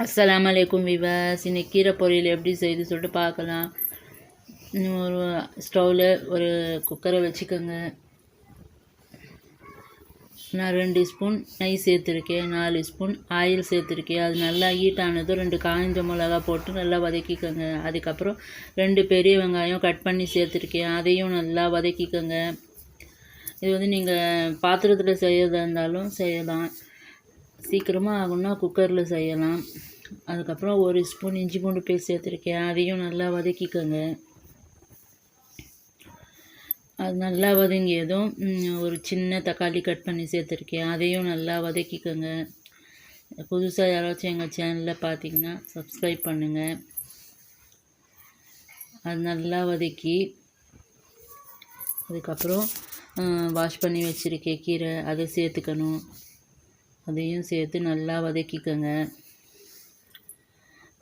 அஸ்லாம் அலைக்கும் விவாஸ். இன்னைக்கு கீரை பொரியல் எப்படி செய்து சொல்லிட்டு பார்க்கலாம். இன்னும் ஒரு ஸ்டவ்வில் ஒரு குக்கரை வச்சுக்கோங்க. நான் ரெண்டு ஸ்பூன் நெய் சேர்த்துருக்கேன் நாலு ஸ்பூன் ஆயில் சேர்த்துருக்கேன். அது நல்லா ஹீட் ஆனதும் ரெண்டு காய்ஞ்ச மிளகா போட்டு நல்லா வதக்கிக்கோங்க. அதுக்கப்புறம் ரெண்டு பெரிய வெங்காயம் கட் பண்ணி சேர்த்துருக்கேன். அதையும் நல்லா வதக்கிக்கோங்க. இது வந்து நீங்கள் பாத்திரத்தில் செய்யறதா இருந்தாலும் செய்யலாம். சீக்கிரமாக ஆகணும்னா குக்கரில் செய்யலாம். அதுக்கப்புறம் ஒரு ஸ்பூன் இஞ்சி பூண்டு பேஸ்ட் சேர்த்துருக்கேன். அதையும் நல்லா வதக்கிக்கோங்க. அது நல்லா வதங்கியதும் ஒரு சின்ன தக்காளி கட் பண்ணி சேர்த்துருக்கேன். அதையும் நல்லா வதக்கிக்கோங்க. புதுசாக யாராச்சும் எங்கள் சேனலில் பார்த்தீங்கன்னா சப்ஸ்கிரைப் பண்ணுங்கள் அது நல்லா வதக்கி அதுக்கப்புறம் வாஷ் பண்ணி வச்சுருக்கேன் கீரை. அதை சேர்த்துக்கணும். அதையும் சேர்த்து நல்லா வதக்கிக்கோங்க.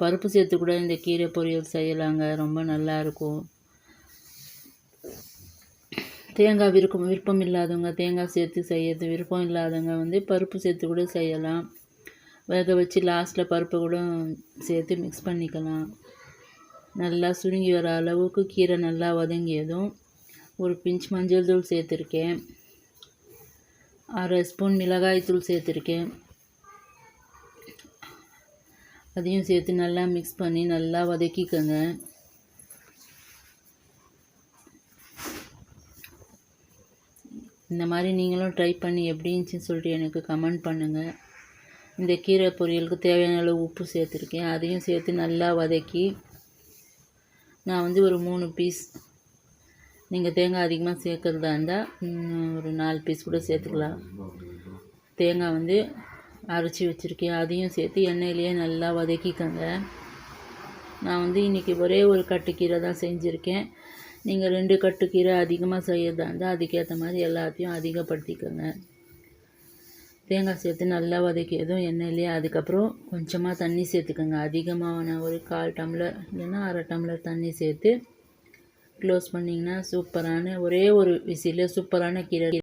பருப்பு சேர்த்து கூட இந்த கீரை பொரியல் செய்யலாங்க. ரொம்ப நல்லா இருக்கும். தேங்காய் விருப்பம் விருப்பம் இல்லாதவங்க தேங்காய் சேர்த்து செய்யறது விருப்பம் இல்லாதவங்க வந்து பருப்பு சேர்த்து கூட செய்யலாம். வேக வச்சு லாஸ்ட்டில் பருப்பை கூட சேர்த்து மிக்ஸ் பண்ணிக்கலாம். நல்லா சுருங்கி வர அளவுக்கு கீரை நல்லா வதங்கியதும் ஒரு பிஞ்ச் மஞ்சள் தூள் சேர்த்துருக்கேன். அரை ஸ்பூன் மிளகாய்த்தூள் சேர்த்துருக்கேன். அதையும் சேர்த்து நல்லா மிக்ஸ் பண்ணி நல்லா வதக்கிக்கோங்க. இந்த மாதிரி நீங்களும் ட்ரை பண்ணி எப்படி இருந்துச்சுன்னு சொல்லிட்டு எனக்கு கமெண்ட் பண்ணுங்கள் இந்த கீரை பொரியலுக்கு தேவையான அளவு உப்பு சேர்த்துருக்கேன். அதையும் சேர்த்து நல்லா வதக்கி நான் வந்து ஒரு மூணு பீஸ் நீங்கள் தேங்காய் அதிகமாக சேர்க்குறதா இருந்தால் ஒரு நாலு பீஸ் கூட சேர்த்துக்கலாம். தேங்காய் வந்து அரைச்சி வச்சுருக்கேன். அதையும் சேர்த்து எண்ணெயிலேயே நல்லா வதக்கிக்கோங்க. நான் வந்து இன்றைக்கி ஒரே ஒரு கட்டுக்கீரை தான் செஞ்சுருக்கேன். நீங்கள் ரெண்டு கட்டுக்கீரை அதிகமாக செய்யறதா இருந்தால் அதுக்கேற்ற மாதிரி எல்லாத்தையும் அதிகப்படுத்திக்கோங்க. தேங்காய் சேர்த்து நல்லா வதக்கியதும் எண்ணெயிலே அதுக்கப்புறம் கொஞ்சமாக தண்ணி சேர்த்துக்கோங்க. அதிகமான ஒரு கால் டம்ளர் இல்லைன்னா அரை டம்ளர் தண்ணி சேர்த்து க்ளோஸ் பண்ணிங்கன்னா சூப்பரான ஒரே ஒரு விசிலில் சூப்பரான கீரை